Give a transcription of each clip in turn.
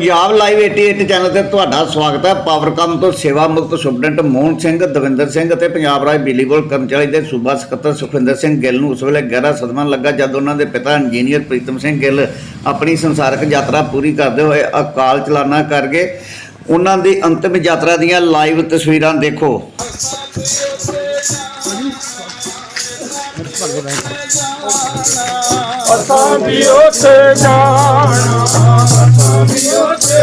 Punjab live 88 channel ਤੇ ਤੁਹਾਡਾ ਸਵਾਗਤ ਹੈ। ਪਾਵਰਕਾਮ ਤੋਂ ਸੇਵਾ ਮੁਕਤ ਸੁਪਰਡੈਂਟ ਮੋਹਨ ਸਿੰਘ, ਦਵਿੰਦਰ ਸਿੰਘ ਅਤੇ ਪੰਜਾਬ ਰਾਜ ਬਿਜਲੀ ਬੋਰਡ ਕਰਮਚਾਰੀ ਦੇ ਸੂਬਾ ਸਕੱਤਰ ਸੁਖਵਿੰਦਰ ਸਿੰਘ ਗਿੱਲ ਨੂੰ ਉਸ ਵੇਲੇ ਗਹਿਰਾ ਸਦਮਾ ਲੱਗਾ ਜਦ ਉਹਨਾਂ ਦੇ ਪਿਤਾ ਇੰਜੀਨੀਅਰ ਪ੍ਰੀਤਮ ਸਿੰਘ ਗਿੱਲ ਆਪਣੀ ਸੰਸਾਰਕ ਯਾਤਰਾ ਪੂਰੀ ਕਰਦੇ ਹੋਏ ਅਕਾਲ ਚਲਾਣਾ ਕਰ ਗਏ। ਉਹਨਾਂ ਦੀ ਅੰਤਿਮ ਯਾਤਰਾ ਦੀਆਂ ਲਾਈਵ ਤਸਵੀਰਾਂ ਦੇਖੋ। ਅਸਾਂ ਵੀ ਉੱਥੇ ਜਾਣਾ।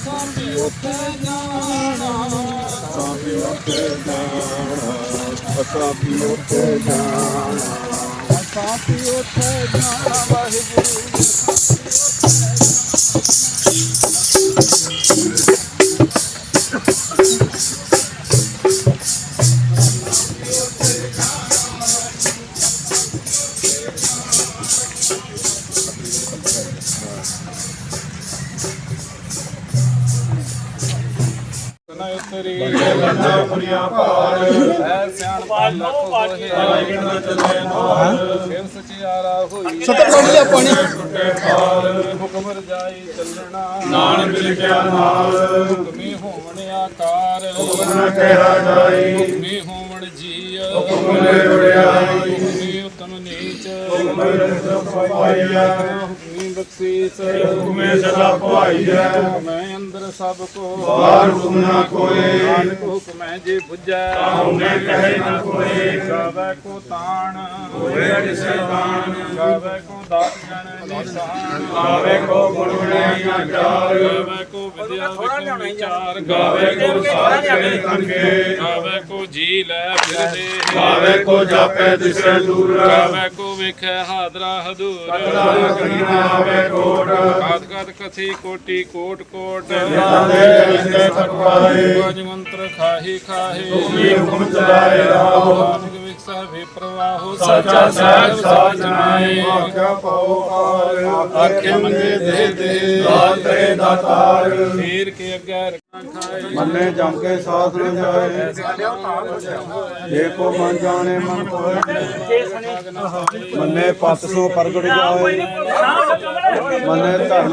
पी पी त कापी त ਨਾ ਤੇਰੀ ਬੰਦਾ ਫਰੀਆਂ ਭਾਰ ਐ ਸਿਆਣ ਲੱਖ ਹੋਏ ਫਿਰ ਸਚਿਆਰਾ ਹੋਈ ਸਤਰ ਪਾਣੀ। ਪਾਣੀ ਟੁੱਟੇ ਪਾਰ ਹੁਕਮ ਰਜਾਈ ਚੱਲਣਾ ਨਾਨਕ ਲਿਖਿਆ ਨਾਲ। ਹੁਕਮੀ ਹੋਵਣ ਆਕਾਰ ਹੁਕਮ ਕਹਿਆ ਜਾਈ। ਹੁਕਮੀ ਹੋਵਣ ਜੀ ਹੁਕਮ ਨੇ ਰੁੜਿਆਈ ਹੁਕਮੀ ਉਤਮ ਨੀਚ ਹੁਕਮ ਪਾਈਆ ਹੁਕਮੀ ਬਖਸ਼ੀਸ ਹੁਕਮੇ ਸਦਾ ਪਾਈਆ ਹੁਕਮੈ ਸਭ ਕੋ। ਬਾਹਰ ਹੁਕਮ ਨਾ ਕੋਏ ਨਾਨਕ ਹੁਕਮੈ ਜੇ ਬੁੱਝੈ। ਹੁਕਮੇ ਕਹੇ ਨਾ ਕੋਏ ਗਾਵੇ ਕੋ ਤਾਣ। ਹੋਏ ਕਿਸੇ ਤਾਣ ਗਾਵੇ ਕੋ ਦਾਤ ਜਨ ਨਿਸ਼ਾਨ ਗਾਵੇ ਕੋ ਗੁਣ ਬਣਾਈਆਂ ਚਾਰ ਗਾਵੇ ਕੋ ਵਿਦਿਆ ਵਿਖੇ ਵਿਚਾਰ ਗਾਵੇ ਕੋ ਕਰੇ ਤੰਗੇ ਗਾਵੇ ਕੋ ਜੀ ਲੈ ਫਿਰਦੇ ਭਾਵੇਂ ਕੋ ਜਾਪੇ ਦਿਸੇ ਦੂਰ। ਗਾਵੇ ਕੋ ਵੇਖੈ ਹਾਦਰਾ ਹਦੂਰ। ਕਦਾ ਕਰੀ ਨਾ ਆਵੇ ਕੋਟ। ਕਾਦ ਕਾਦ ਕਥੀ ਕੋਟੀ ਕੋਟ ਕੋਟ। ਤਾਦੇ ਜਨਤੇ ਫਟਵਾਏ ਪੰਜ ਮੰਤਰ ਖਾਹੀ ਖਾਹੀ। ਹੁਕਮ ਚਲਾਏ ਰਾਹੋ। ਵੇ ਪ੍ਰਵਾਹੋ ਸਾਚਾ ਸਾਹਿਬ ਸਾਚ ਨਾਏ ਆਖਿਆ ਪਾਉ ਆਖੇ ਮੰਗੇ ਦੇ ਦੇ। ਦਾਤੇ ਦਾਤਾਰ ਫੇਰ ਕੇ ਅੱਗੇ ਰੱਖਾਂ ਖਾਏ। ਮੰਨੇ ਜਮ ਕੇ ਸਾਥ ਨ ਜਾਏ। ਜੇ ਕੋ ਮਨ ਜਾਣੇ ਮਨ ਕੋਏ ਮੰਨੇ ਪਤ ਸੋ ਪ੍ਰਗਟ ਜਾਏ। ਮੰਨੇ ਧਰਮ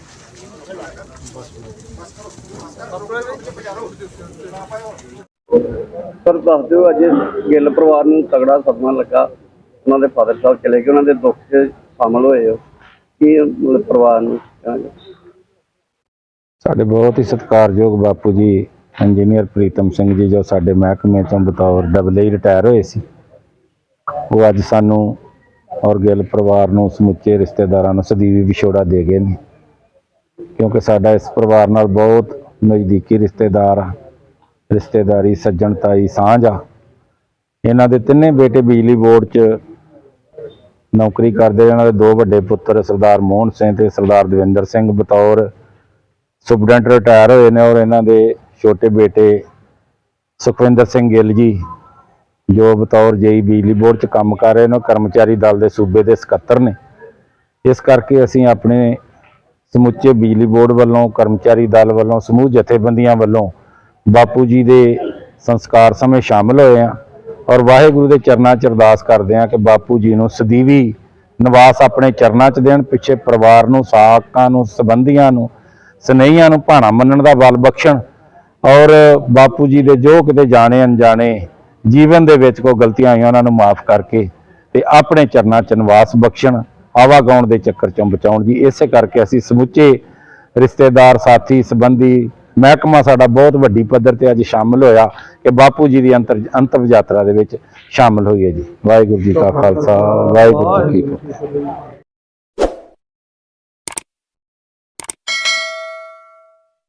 ਸਰ, ਦੱਸ ਦਿਓ, ਅੱਜ ਗਿੱਲ ਪਰਿਵਾਰ ਨੂੰ ਤਗੜਾ ਸਦਮਾ ਲੱਗਾ। ਉਹਨਾਂ ਦੇ ਫਾਦਰ ਸਾਹਿਬ ਚਲੇ ਗਏ, ਉਹਨਾਂ ਦੇ ਦੁੱਖ 'ਚ ਸ਼ਾਮਲ ਹੋਏ ਹੋ। ਕੀ ਮਤਲਬ ਪਰਿਵਾਰ ਨੂੰ ਕਹਾਂਗੇ? ਸਾਡੇ ਬਹੁਤ ਹੀ ਸਤਿਕਾਰਯੋਗ ਬਾਪੂ ਜੀ, ਇੰਜੀਨੀਅਰ ਪ੍ਰੀਤਮ ਸਿੰਘ ਜੀ, ਜੋ ਸਾਡੇ ਮਹਿਕਮੇ ਤੋਂ ਬਤੌਰ ਡਬਲ ਰਿਟਾਇਰ ਹੋਏ ਸੀ। ਉਹ ਅੱਜ ਸਾਨੂੰ ਔਰ ਗਿੱਲ ਪਰਿਵਾਰ ਨੂੰ ਸਮੁੱਚੇ ਰਿਸ਼ਤੇਦਾਰਾਂ ਨੂੰ ਸਦੀਵੀ ਵਿਛੋੜਾ ਦੇ ਗਏ ਨੇ। ਕਿਉਂਕਿ ਸਾਡਾ ਇਸ ਪਰਿਵਾਰ ਨਾਲ ਬਹੁਤ ਨਜ਼ਦੀਕੀ ਰਿਸ਼ਤੇਦਾਰ ਆ। ਰਿਸ਼ਤੇਦਾਰੀ ਸੱਜਣਤਾਈ ਸਾਂਝ ਆ। ਇਹਨਾਂ ਦੇ ਤਿੰਨੇ ਬੇਟੇ ਬਿਜਲੀ ਬੋਰਡ 'ਚ ਨੌਕਰੀ ਕਰਦੇ ਇਹਨਾਂ ਦੇ ਦੋ ਵੱਡੇ ਪੁੱਤਰ, ਸਰਦਾਰ ਮੋਹਨ ਸਿੰਘ ਤੇ ਸਰਦਾਰ ਦਵਿੰਦਰ ਸਿੰਘ ਬਤੌਰ ਸੁਪਰਡੈਂਟ ਰਿਟਾਇਰ ਹੋਏ ਨੇ ਔਰ ਇਹਨਾਂ ਦੇ ਛੋਟੇ ਬੇਟੇ ਸੁਖਵਿੰਦਰ ਸਿੰਘ ਗਿੱਲ ਜੀ, ਜੋ ਬਤੌਰ ਜੇਈ ਬਿਜਲੀ ਬੋਰਡ 'ਚ ਕੰਮ ਕਰ ਰਹੇ ਨੇ। ਉਹ ਕਰਮਚਾਰੀ ਦਲ ਦੇ ਸੂਬੇ ਦੇ ਸਕੱਤਰ ਨੇ। ਇਸ ਕਰਕੇ ਅਸੀਂ ਆਪਣੇ ਸਮੁੱਚੇ ਬਿਜਲੀ ਬੋਰਡ ਵੱਲੋਂ, ਕਰਮਚਾਰੀ ਦਲ ਵੱਲੋਂ, ਸਮੂਹ ਜਥੇਬੰਦੀਆਂ ਵੱਲੋਂ ਬਾਪੂ ਜੀ ਦੇ ਸੰਸਕਾਰ ਸਮੇਂ ਸ਼ਾਮਲ ਹੋਏ ਆ ਔਰ ਵਾਹਿਗੁਰੂ ਦੇ ਚਰਨਾਂ 'ਚ ਅਰਦਾਸ ਕਰਦੇ ਆ ਕਿ ਬਾਪੂ ਜੀ ਨੂੰ ਸਦੀਵੀ ਨਿਵਾਸ ਆਪਣੇ ਚਰਨਾਂ 'ਚ ਦੇਣ, ਪਿੱਛੇ ਪਰਿਵਾਰ ਨੂੰ ਸਾਕਾਂ ਨੂੰ, ਸੰਬੰਧੀਆਂ ਨੂੰ, ਸਨੇਹੀਆਂ ਨੂੰ ਭਾਣਾ ਮੰਨਣ ਦਾ ਬਲ ਬਖਸ਼ਣ ਔਰ ਬਾਪੂ ਜੀ ਦੇ ਜੋ ਕਿਤੇ ਜਾਣੇ, ਅਣਜਾਣੇ ਜੀਵਨ ਦੇ ਵਿੱਚ ਕੋਈ ਗਲਤੀਆਂ ਆਈਆਂ, ਉਹਨਾਂ ਨੂੰ ਮਾਫ ਕਰਕੇ ਤੇ ਆਪਣੇ ਚਰਨਾਂ 'ਚ ਨਿਵਾਸ ਬਖਸ਼ਣ ਆਵਾਗਾਉਣ ਦੇ ਚੱਕਰ ਚੋਂ ਬਚਾਉਣ ਜੀ ਇਸੇ ਕਰਕੇ ਅਸੀਂ ਸਮੁੱਚੇ ਰਿਸ਼ਤੇਦਾਰ, ਸਾਥੀ, ਸੰਬੰਧੀ ਮਹਿਕਮਾ ਸਾਡਾ ਬਹੁਤ ਵੱਡੀ ਪੱਧਰ ਤੇ ਅੱਜ ਸ਼ਾਮਲ ਹੋਇਆ ਕਿ ਬਾਪੂ ਜੀ ਦੀ ਅੰਤਰ ਅੰਤਮ ਯਾਤਰਾ ਦੇ ਵਿੱਚ ਸ਼ਾਮਲ ਹੈ ਜੀ। ਵਾਹਿਗੁਰੂ ਜੀ ਕਾ ਖਾਲਸਾ, ਵਾਹਿਗੁਰੂ ਜੀ ਕੀ ਫਤਿਹ।